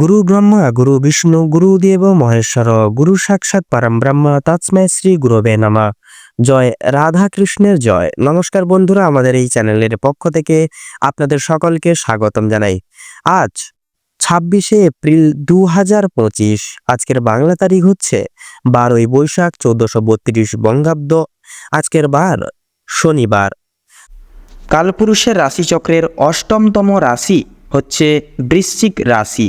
গুরু ব্রহ্মা গুরু বিষ্ণু গুরুদেব মহেশ্বর গুরু সাক্ষাৎ পরম ব্রহ্ম তৎস্মৈ শ্রী গুরবে নমঃ জয় রাধা কৃষ্ণের জয় নমস্কার বন্ধুরা, আমাদের এই চ্যানেলের পক্ষ থেকে আপনাদের সকলকে স্বাগতম জানাই। আজ ছাব্বিশে এপ্রিল দু হাজার পঁচিশ, আজকের বাংলা তারিখ হচ্ছে বারোই বৈশাখ চোদ্দশো বত্রিশ বঙ্গাব্দ। আজকের বার শনিবার। কালপুরুষের রাশিচক্রের অষ্টমতম রাশি হচ্ছে বৃশ্চিক রাশি।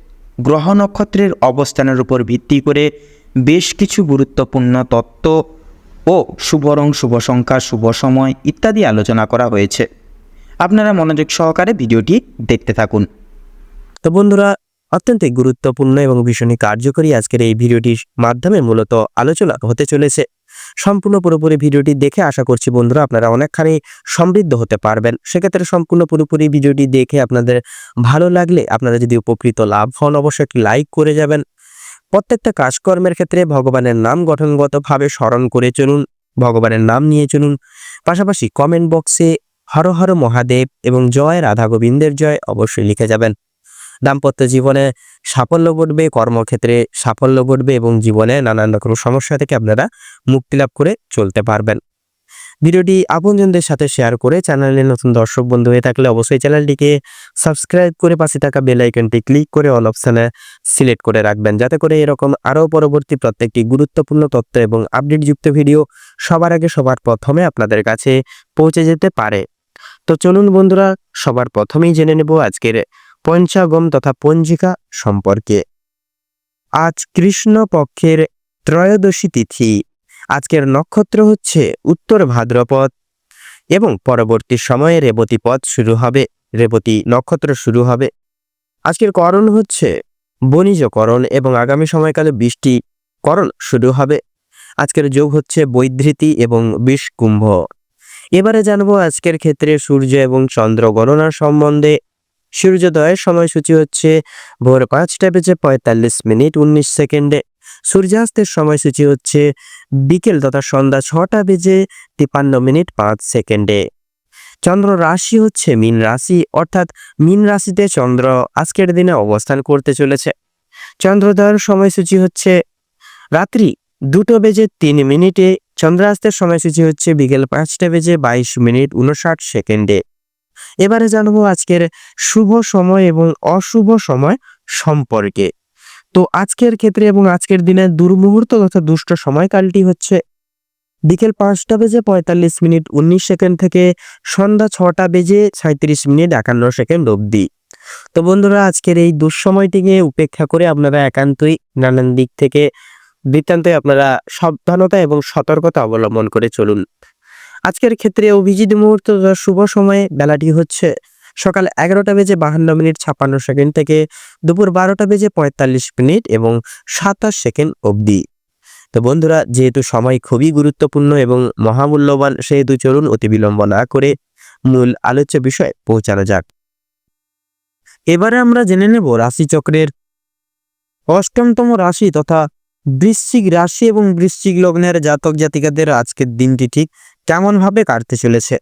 গ্রহ নক্ষত্রের অবস্থানের উপর ভিত্তি করে বেশ কিছু গুরুত্বপূর্ণ তত্ত্ব ও শুভ রং শুভ সংখ্যা, শুভ সময় ইত্যাদি আলোচনা করা হয়েছে। আপনারা মনোযোগ সহকারে ভিডিওটি দেখতে থাকুন। তো বন্ধুরা, অত্যন্ত গুরুত্বপূর্ণ এবং ভীষণই কার্যকরী আজকের এই ভিডিওটির মাধ্যমে মূলত আলোচনা হতে চলেছে। সম্পূর্ণ পুরোপুরি ভিডিওটি দেখে আশা করছি বন্ধুরা আপনারা অনেকখানি সমৃদ্ধ হতে পারবেন। সেক্ষেত্রে সম্পূর্ণ পুরোপুরি ভিডিওটি দেখে আপনাদের ভালো লাগলে আপনারা যদি উপকৃত লাভ হন, অবশ্যই একটি লাইক করে যাবেন। প্রত্যেকটা কাজকর্মের ক্ষেত্রে ভগবানের নাম গঠনগতভাবে স্মরণ করে চলুন, ভগবানের নাম নিয়ে চলুন। পাশাপাশি কমেন্ট বক্সে হর হর মহাদেব এবং জয় রাধা গোবিন্দের জয় অবশ্যই লিখে যাবেন। দাম্পত্য জীবনে সাফল্য ঘটবে, কর্মক্ষেত্রে সাফল্য ঘটবে এবং জীবনে নানান রকম সমস্যা থেকে আপনারা মুক্তি লাভ করে চলতে পারবেন। ভিডিওটি আপনজনদের সাথে শেয়ার করে চ্যানেলে নতুন দর্শক বন্ধু হয়ে থাকলে অবশ্যই চ্যানেলটিকে সাবস্ক্রাইব করে পাশে থাকা বেল আইকনটি ক্লিক করে অল অপশানে সিলেক্ট করে রাখবেন, যাতে করে এরকম আরও পরবর্তী প্রত্যেকটি গুরুত্বপূর্ণ তথ্য এবং আপডেটযুক্ত ভিডিও সবার আগে সবার প্রথমে আপনাদের কাছে পৌঁছে যেতে পারে। তো চলুন বন্ধুরা, সবার প্রথমেই জেনে নেব আজকের পঞ্চাগম তথা পঞ্জিকা সম্পর্কে। আজ কৃষ্ণ পক্ষের ত্রয়োদশী তিথি। আজকের নক্ষত্র হচ্ছে উত্তর ভাদ্রপদ এবং পরবর্তী সময়ে রেবতী পদ শুরু হবে, রেবতী নক্ষত্র শুরু হবে। আজকের করণ হচ্ছে বণিজকরণ এবং আগামী সময়কালে বৃষ্টি করণ শুরু হবে। আজকের যোগ হচ্ছে বৈধৃতি এবং বিষ কুম্ভ এবারে জানব আজকের ক্ষেত্রে সূর্য এবং চন্দ্র গণনা সম্বন্ধে সূর্যোদয়ের সময়সূচি হচ্ছে ভোর পাঁচটা বেজে পঁয়তাল্লিশ মিনিট উনিশ সেকেন্ডে। সূর্যাস্তের সময়সূচি হচ্ছে বিকেল তথা সন্ধ্যা ছটা বেজে তিপান্ন মিনিট পাঁচ সেকেন্ডে। চন্দ্র রাশি হচ্ছে মীন রাশি, অর্থাৎ মীন রাশিতে চন্দ্র আজকের দিনে অবস্থান করতে চলেছে। চন্দ্রোদয়ের সময়সূচি হচ্ছে রাত্রি দুটো বেজে তিন মিনিটে। চন্দ্রাস্তের সময়সূচি হচ্ছে বিকেল পাঁচটা বেজে বাইশ মিনিট উনষাট সেকেন্ডে। এবারে জানব আজকের শুভ সময় এবং অশুভ সময় সম্পর্কে। তো আজকের ক্ষেত্রে এবং আজকের দিনের দুর্মুহূর্ত তথা দুষ্ট সময়কালটি হচ্ছে বিকেল পাঁচটা বেজে পঁয়তাল্লিশ মিনিট উনিশ সেকেন্ড থেকে সন্ধ্যা ছটা বেজে সাঁত্রিশ মিনিট একান্ন সেকেন্ড অবধি। তো বন্ধুরা, আজকের এই দুঃসময়টিকে উপেক্ষা করে আপনারা একান্তই নানান দিক থেকে বৃত্তান্তে আপনারা সাবধানতা এবং সতর্কতা অবলম্বন করে চলুন। আজকের ক্ষেত্রে অভিজিৎ মুহূর্ত শুভ সময়ে বেলাটি হচ্ছে সকাল এগারোটা বেজে বাহান্ন মিনিট ছাপ্পান্ন সেকেন্ড থেকে দুপুর বারোটা বেজে পঁয়তাল্লিশ মিনিট এবং সাতাশ সেকেন্ড অবধি। তো বন্ধুরা, যেহেতু সময় খুবই গুরুত্বপূর্ণ এবং মহামূল্যবান, সেহেতু চলুন অতি বিলম্ব না করে মূল আলোচ্য বিষয়ে পৌঁছানো যাক। এবারে আমরা জেনে নেব রাশিচক্রের অষ্টমতম রাশি তথা বৃশ্চিক রাশি এবং বৃশ্চিক লগ্নের জাতক জাতিকাদের আজকের দিনটি ঠিক কেমনভাবে কাটতে চলেছে?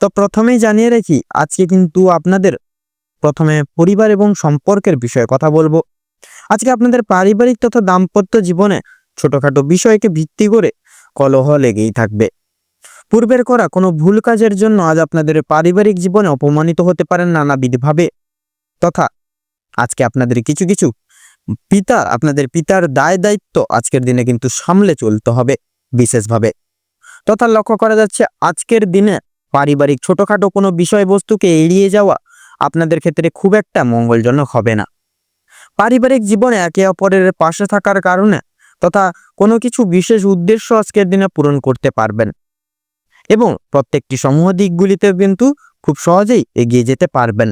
তো প্রথমেই জানিয়ে রাখি, আজকে কিন্তু আপনাদের প্রথমে পরিবার এবং সম্পর্কের বিষয়ে কথা বলব। আজকে আপনাদের পারিবারিক তথা দাম্পত্য জীবনে ছোটখাটো বিষয়কে ভিত্তি করে কলহ লেগেই থাকবে। পূর্বের করা কোনো ভুল কাজের জন্য আজ আপনাদের পারিবারিক জীবনে অপমানিত হতে পারেন নানাবিধভাবে। তথা আজকে আপনাদের কিছু কিছু পিতা, আপনাদের পিতার দায় দায়িত্ব আজকের দিনে কিন্তু সামলে চলতে হবে বিশেষভাবে। তথা লক্ষ্য করা যাচ্ছে আজকের দিনে পারিবারিক ছোটখাটো কোনো বিষয়বস্তুকে এড়িয়ে যাওয়া আপনাদের ক্ষেত্রে খুব একটা মঙ্গলজনক হবে না। পারিবারিক জীবনে একে অপরের পাশে থাকার কারণে তথা কোনো কিছু বিশেষ উদ্দেশ্য আজকের দিনে পূরণ করতে পারবেন এবং প্রত্যেকটি সমূহ দিকগুলিতে কিন্তু খুব সহজেই এগিয়ে যেতে পারবেন।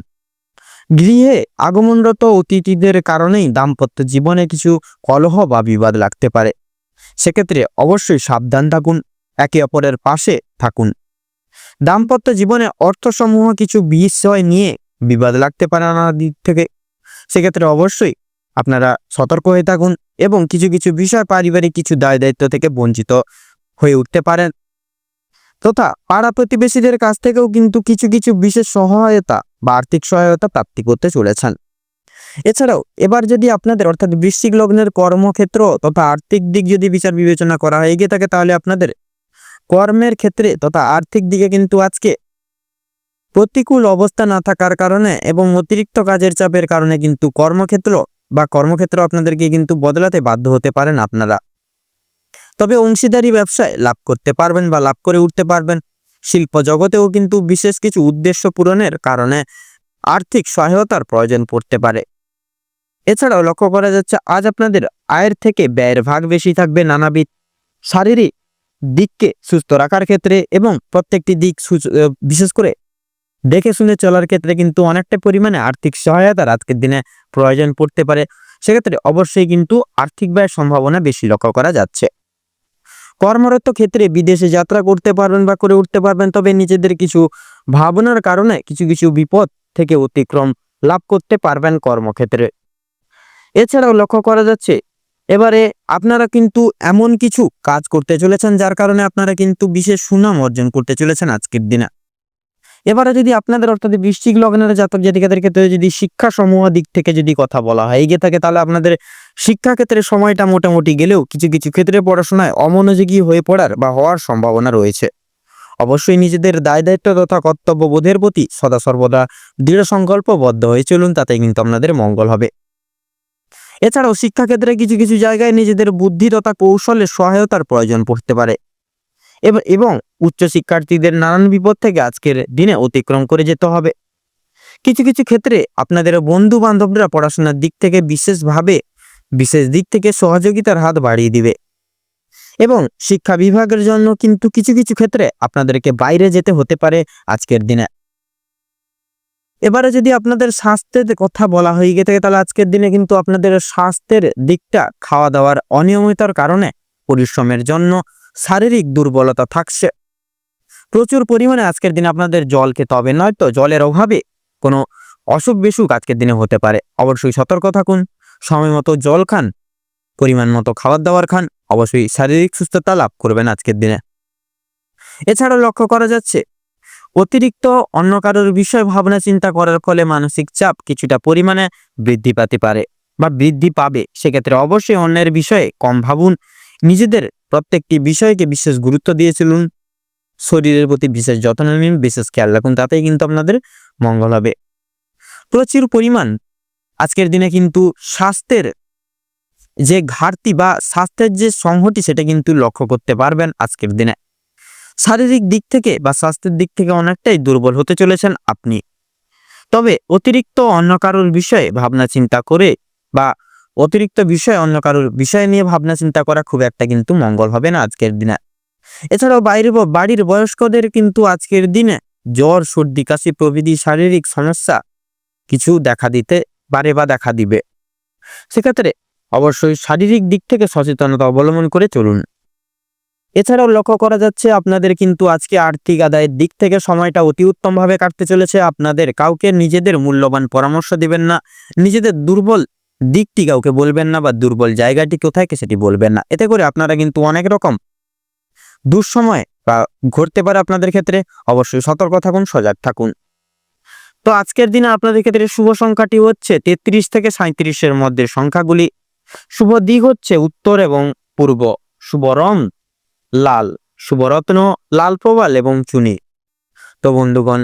গৃহে আগমনরত অতিথিদের কারণেই দাম্পত্য জীবনে কিছু কলহ বা বিবাদ লাগতে পারে। সেক্ষেত্রে অবশ্যই সাবধান থাকুন। একে অপরের পাশে থাকুন। দাম্পত্য জীবনে অর্থসমূহ কিছু বিষয় নিয়ে বিবাদ লাগতে পারে নানা দিক থেকে। সেক্ষেত্রে অবশ্যই আপনারা সতর্ক হয়ে থাকুন এবং কিছু কিছু বিষয় পারিবারিক কিছু দায় দায়িত্ব থেকে বঞ্চিত হয়ে উঠতে পারেন। তথা পাড়া প্রতিবেশীদের কাছ থেকেও কিন্তু কিছু কিছু বিশেষ সহায়তা বা আর্থিক সহায়তা প্রাপ্তি করতে চলেছেন। এছাড়াও এবার যদি আপনাদের অর্থাৎ বৃশ্চিক লগ্নের কর্মক্ষেত্র তথা আর্থিক দিক যদি বিচার বিবেচনা করা হয়ে গিয়ে থাকে, তাহলে আপনাদের কর্মের ক্ষেত্রে তথা আর্থিক দিকে কিন্তু আজকে প্রতিকূল অবস্থা না থাকার কারণে এবং অতিরিক্ত কাজের চাপের কারণে কিন্তু কর্মক্ষেত্র বা কর্মক্ষেত্র আপনাদেরকে কিন্তু বদলাতে বাধ্য হতে পারেন আপনারা। তবে অংশীদারি ব্যবসায় লাভ করতে পারবেন বা লাভ করে উঠতে পারবেন। শিল্প জগতেও কিন্তু বিশেষ কিছু উদ্দেশ্য পূরণের কারণে আর্থিক সহায়তার প্রয়োজন পড়তে পারে। এছাড়াও লক্ষ্য করা যাচ্ছে, আজ আপনাদের আয়ের থেকে ব্যয়ের ভাগ বেশি থাকবে নানাবিধ শারীরিক দিককে সুস্থ রাখার ক্ষেত্রে এবং প্রত্যেকটি দিক বিশেষ করে দেখে শুনে চলার ক্ষেত্রে কিন্তু অনেকটা পরিমাণে আর্থিক সহায়তার আজকের দিনে প্রয়োজন পড়তে পারে। সেক্ষেত্রে অবশ্যই কিন্তু আর্থিক ব্যয়ের সম্ভাবনা বেশি লক্ষ্য করা যাচ্ছে। কর্মরত ক্ষেত্রে বিদেশে যাত্রা করতে পারবেন বা করে উঠতে পারবেন, তবে নিজেদের কিছু ভাবনার কারণে কিছু কিছু বিপদ থেকে অতিক্রম লাভ করতে পারবেন কর্মক্ষেত্রে। এছাড়াও লক্ষ্য করা যাচ্ছে এবারে আপনারা কিন্তু এমন কিছু কাজ করতে চলেছেন যার কারণে আপনারা কিন্তু বিশেষ সুনাম অর্জন করতে চলেছেন আজকের দিনে। এবারে যদি আপনাদের অর্থাৎ বৃশ্চিক লগ্নের জাতক জাতিকাদের ক্ষেত্রে যদি শিক্ষা সমূহ দিক থেকে যদি কথা বলা হয়, এগিয়ে থাকে, তাহলে আপনাদের শিক্ষা ক্ষেত্রে সময়টা মোটামুটি গেলেও কিছু কিছু ক্ষেত্রে পড়াশোনায় অমনোযোগী হয়ে পড়ার বা হওয়ার সম্ভাবনা রয়েছে। অবশ্যই নিজেদের দায় দায়িত্ব তথা কর্তব্যবোধের প্রতি সদা সর্বদা দৃঢ় সংকল্পবদ্ধ হয়ে চলুন তাতে কিন্তু আপনাদের মঙ্গল হবে। এছাড়াও শিক্ষাক্ষেত্রে কিছু কিছু জায়গায় নিজেদের বুদ্ধি তথা কৌশলের সহায়তার প্রয়োজন পড়তে পারে। এব- উচ্চ শিক্ষার্থীদের নানান বিপদ থেকে আজকের দিনে অতিক্রম করে যেতে হবে। কিছু কিছু ক্ষেত্রে আপনাদের বন্ধু বান্ধবরা পড়াশোনার দিক থেকে বিশেষভাবে, বিশেষ দিক থেকে সহযোগিতার হাত বাড়িয়ে দিবে। এবং শিক্ষা বিভাগের জন্য কিন্তু কিছু কিছু ক্ষেত্রে আপনাদেরকে বাইরে যেতে হতে পারে আজকের দিনে। এবারে যদি আপনাদের স্বাস্থ্যের কথা বলা হয়ে গিয়ে থাকে তাহলে আজকের দিনে কিন্তু আপনাদের স্বাস্থ্যের দিকটা খাওয়া দাওয়ার অনিয়মিতার কারণে পরিশ্রমের জন্য শারীরিক দুর্বলতা থাকছে। প্রচুর পরিমাণে আজকের দিনে আপনাদের জল খেতে হবে, নয়তো জলের অভাবে কোনো অসুখ বিসুখ আজকের দিনে হতে পারে। অবশ্যই সতর্ক থাকুন, সময় মতো জল খান, পরিমাণ মতো খাবার দাবার খান, অবশ্যই শারীরিক সুস্থতা লাভ করবেন আজকের দিনে। এছাড়াও লক্ষ্য করা যাচ্ছে অতিরিক্ত অন্য কারোর বিষয় ভাবনা চিন্তা করার ফলে মানসিক চাপ কিছুটা পরিমাণে বৃদ্ধি পেতে পারে বা বৃদ্ধি পাবে। সেক্ষেত্রে অবশ্যই অন্যের বিষয়ে কম ভাবুন। নিজেদের প্রত্যেকটি বিষয়কে বিশেষ গুরুত্ব দিয়ে চলুন। শরীরের প্রতি বিশেষ যত্ন নিন, বিশেষ খেয়াল রাখুন, তাতেই কিন্তু আপনাদের মঙ্গল হবে। প্রচুর পরিমাণ আজকের দিনে কিন্তু স্বাস্থ্যের যে ঘাটতি বা স্বাস্থ্যের যে সংহতি সেটা কিন্তু লক্ষ্য করতে পারবেন আজকের দিনে। শারীরিক দিক থেকে বা স্বাস্থ্যের দিক থেকে অনেকটাই দুর্বল হতে চলেছেন আপনি। তবে অতিরিক্ত অন্য কারোর বিষয়ে ভাবনা চিন্তা করে বা অতিরিক্ত বিষয় অন্য কারোর বিষয় নিয়ে ভাবনা চিন্তা করা খুব একটা কিন্তু মঙ্গল হবে না আজকের দিনে। এছাড়াও বাইরে বাড়ির বয়স্কদের কিন্তু আজকের দিনে জ্বর, সর্দি, কাশি প্রভৃতি শারীরিক সমস্যা কিছু দেখা দিতে পারে বা দেখা দিবে। সেক্ষেত্রে অবশ্যই শারীরিক দিক থেকে সচেতনতা অবলম্বন করে চলুন। এছাড়াও লক্ষ্য করা যাচ্ছে আপনাদের কিন্তু আজকে আর্থিক আদায়ের দিক থেকে সময়টা অতি উত্তমভাবে কাটতে চলেছে। আপনাদের কাউকে নিজেদের মূল্যবান পরামর্শ দিবেন না, নিজেদের দুর্বল দিকটি কাউকে বলবেন না বা দুর্বল জায়গাটি কোথায় সেটি বলবেন না। এতে করে আপনারা কিন্তু অনেক রকম দুঃসময় বা ঘটতে পারে আপনাদের ক্ষেত্রে। অবশ্যই সতর্ক থাকুন, সজাগ থাকুন। তো আজকের দিনে আপনাদের ক্ষেত্রে শুভ সংখ্যাটি হচ্ছে তেত্রিশ থেকে সাঁত্রিশের মধ্যে। সংখ্যাগুলি শুভ দিক হচ্ছে উত্তর এবং পূর্ব। শুভ রং লাল শুভরত্ন লাল প্রবাল এবং চুনি। তো বন্ধুগণ,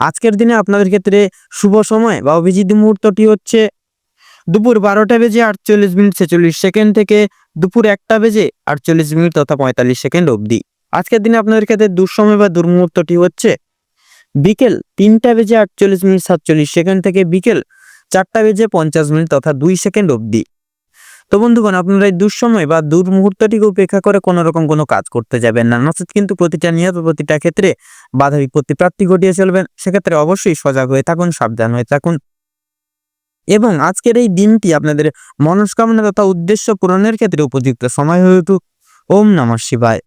আজকের দিনে আপনাদের ক্ষেত্রে শুভ সময় বা অভিজিৎ মুহূর্তটি হচ্ছে দুপুর বারোটা বেজে আটচল্লিশ মিনিট ছেচল্লিশ সেকেন্ড থেকে দুপুর একটা বেজে আটচল্লিশ মিনিট তথা পঁয়তাল্লিশ সেকেন্ড অবধি। আজকের দিনে আপনাদের ক্ষেত্রে দুঃসময় বা দুর্মুহূর্তটি হচ্ছে বিকেল তিনটা বেজে আটচল্লিশ মিনিট সাতচল্লিশ সেকেন্ড থেকে বিকেল চারটা বেজে পঞ্চাশ মিনিট তথা দুই সেকেন্ড অবধি। তো বন্ধুগণ, আপনারা এই দুঃসময় বা দূর মুহূর্তটিকে উপেক্ষা করে কোনো রকম কোনো কাজ করতে যাবেন না। নচেত কিন্তু প্রতিটা নিয়ত প্রতিটা ক্ষেত্রে বাধা বিপত্তি প্রাপ্তি ঘটিয়ে চলবেন। সেক্ষেত্রে অবশ্যই সজাগ হয়ে থাকুন, সাবধান হয়ে থাকুন। এবং আজকের এই দিনটি আপনাদের মনস্কামনা তথা উদ্দেশ্য পূরণের ক্ষেত্রে উপযুক্ত। সময় হয়ে উঠুক। ওম নমঃ শিবায়।